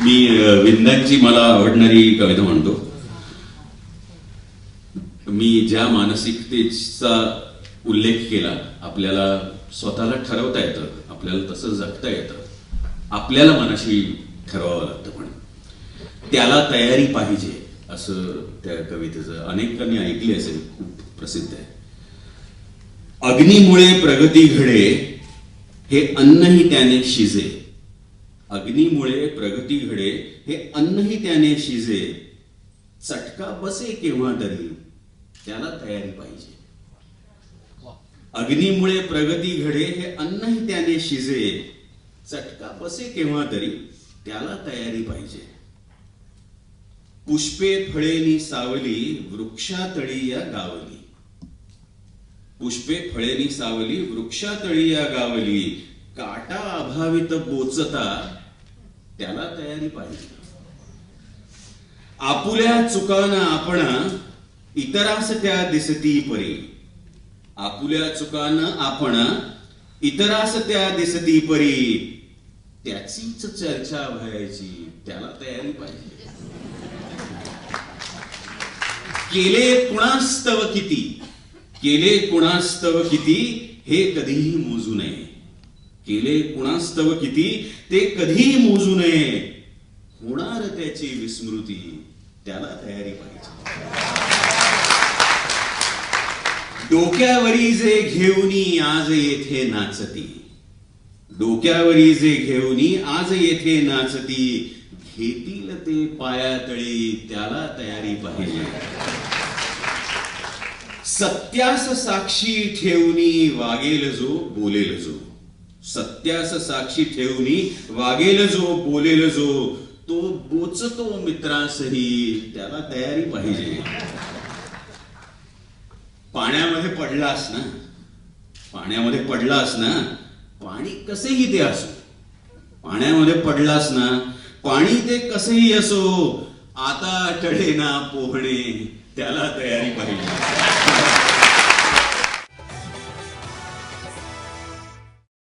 मी अ, विंदांची मला आवडणारी कविता म्हणतो. मी ज्या मानसिकतेचा उल्लेख केला आपल्याला स्वतःला ठरवता येतं आपल्याला तसं जगता येतं आपल्याला मनाशी ठरवावं लागतं पण. त्याला तयारी पाहिजे असं त्या कवितेचं अनेकांनी ऐकले असेल खूप प्रसिद्ध आहे. अग्नीमुळे प्रगती घडे हे अन्नही त्याने शिजे. अग्नीमुळे प्रगती घडे हे अन्नही त्याने शिजे. चटका बसे केव्हा तरी त्याला तयारी पाहिजे. अग्नीमुळे प्रगती घडे हे अन्नही त्याने शिजे. चटका बसे केव्हा तरी त्याला तयारी पाहिजे. पुष्पे फळेनी सावली वृक्षातळी या गावली. पुष्पे फळेनी सावली वृक्षातळी या गावली. काटा अभावित बोचता त्याला तयारी पाहिजे. आपुल्या चुकाना आपण इतरास त्या दिसती परी आपुल्या चुकानं आपण इतरास त्या दिसती परी त्याचीच चर्चा व्हायची. त्याला तयारी पाहिजे. केले कुणास्तव किती? केले कुणास्तव किती? हे कधीही मोजू नये. केले कुणास्तव किती? ते कधीही मोजू नये. होणार त्याची विस्मृती त्याला तयारी पाहिजे. डोक्यावरी जे घेऊनी आज येथे नाचती. डोक्यावरी जे घेऊनी आज येथे नाचती. घेतील ते पायातळी त्याला तयारी पाहिजे. सत्यास साक्षी ठेवणी वागेल जो बोलेल जो. सत्यास साक्षी ठेवणी वागेल जो बोलेल जो तो बोचतो मित्रासही त्याला तयारी पाहिजे. पाण्यामध्ये पडलास ना? पाण्यामध्ये पडलास ना? पाणी कसेही ते असो. पाण्यामध्ये पडलास ना? पाणी ते कसेही असो आता टळे ना पोहणे त्याला तयारी पाहिजे.